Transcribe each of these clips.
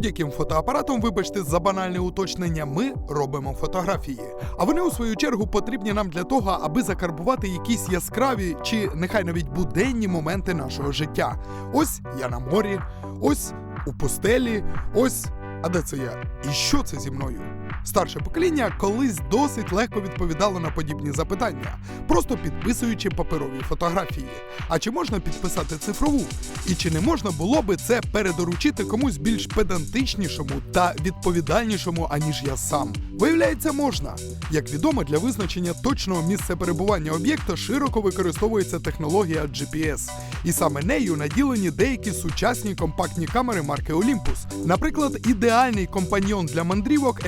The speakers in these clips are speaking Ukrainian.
Будь-яким фотоапаратом, вибачте, за банальне уточнення, ми робимо фотографії. А вони, у свою чергу, потрібні нам для того, аби закарбувати якісь яскраві чи нехай навіть буденні моменти нашого життя. Ось я на морі, ось у пустелі, ось. А де це я? І що це зі мною? Старше покоління колись досить легко відповідало на подібні запитання, просто підписуючи паперові фотографії. А чи можна підписати цифрову? І чи не можна було би це передоручити комусь більш педантичнішому та відповідальнішому, аніж я сам? Виявляється, можна. Як відомо, для визначення точного місця перебування об'єкта широко використовується технологія GPS, і саме нею наділені деякі сучасні компактні камери марки Olympus. Наприклад, ідеальний компаньйон для мандрівок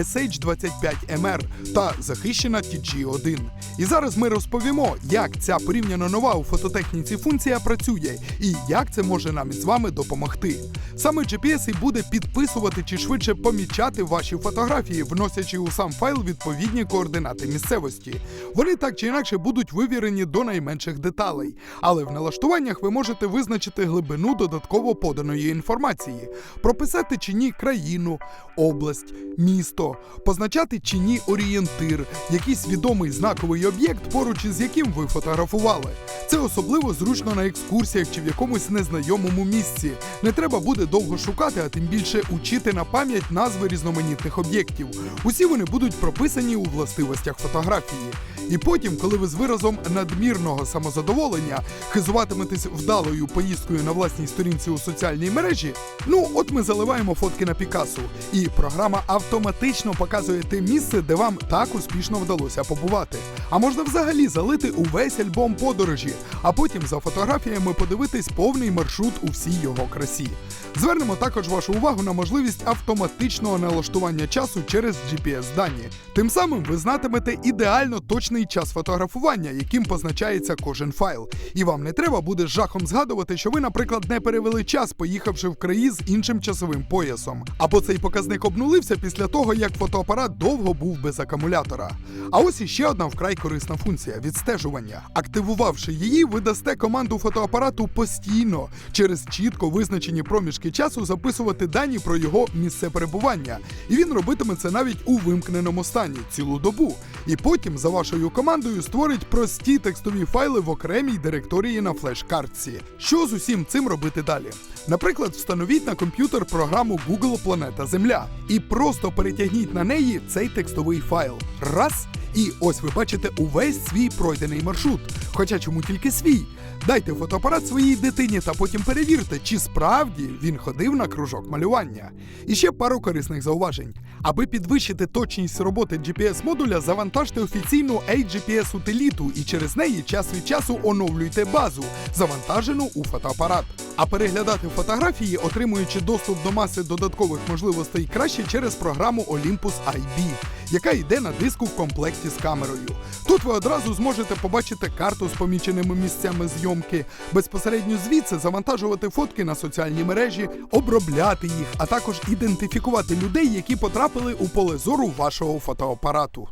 SH25MR та захищена TG1. І зараз ми розповімо, як ця порівняно нова у фототехніці функція працює і як це може нам із вами допомогти. Саме GPS і буде підписувати чи швидше помічати ваші фотографії, вносячи у сам файл відповідні координати місцевості. Вони так чи інакше будуть вивірені до найменших деталей, але в налаштуваннях ви можете визначити глибину додатково поданої інформації, прописати чи ні країну, область, місто, позначати чи ні орієнтир, якийсь відомий знаковий об'єкт, поруч із яким ви фотографували. Це особливо зручно на екскурсіях чи в якомусь незнайомому місці. Не треба буде довго шукати, а тим більше учити на пам'ять назви різноманітних об'єктів. Усі вони будуть прописані у властивостях фотографії. І потім, коли ви з виразом надмірного самозадоволення хизуватиметесь вдалою поїздкою на власній сторінці у соціальній мережі, ну от ми заливаємо фотки на Пікасу, і програма автоматично показує те місце, де вам так успішно вдалося побувати. А можна взагалі залити увесь альбом подорожі, а потім за фотографіями подивитись повний маршрут у всій його красі. Звернемо також вашу увагу на можливість автоматичного налаштування часу через GPS-дані. Тим самим ви знатимете ідеально точний час фотографування, яким позначається кожен файл. І вам не треба буде з жахом згадувати, що ви, наприклад, не перевели час, поїхавши в краї з іншим часовим поясом. Або цей показник обнулився після того, як фотоапарат довго був без акумулятора. А ось іще одна вкрай корисна функція відстежування. Активувавши її, ви дасте команду фотоапарату постійно через чітко визначені проміжки часу записувати дані про його місце перебування. І він робитиме це навіть у вимкненому стані цілу добу. І потім за вашою командою створить прості текстові файли в окремій директорії на флеш-картці. Що з усім цим робити далі? Наприклад, встановіть на комп'ютер програму Google Планета Земля і просто перетягніть на неї цей текстовий файл. Раз. І ось ви бачите увесь свій пройдений маршрут. Хоча чому тільки свій? Дайте фотоапарат своїй дитині та потім перевірте, чи справді він ходив на кружок малювання. І ще пару корисних зауважень. Аби підвищити точність роботи GPS-модуля, завантажте офіційну AGPS утиліту і через неї час від часу оновлюйте базу, завантажену у фотоапарат. А переглядати фотографії, отримуючи доступ до маси додаткових можливостей, краще через програму Olympus IB, яка йде на диску в комплекті з камерою. Тут ви одразу зможете побачити карту з поміченими місцями зйомки, безпосередньо звідси завантажувати фотки на соціальні мережі, обробляти їх, а також ідентифікувати людей, які потрапили у поле зору вашого фотоапарату.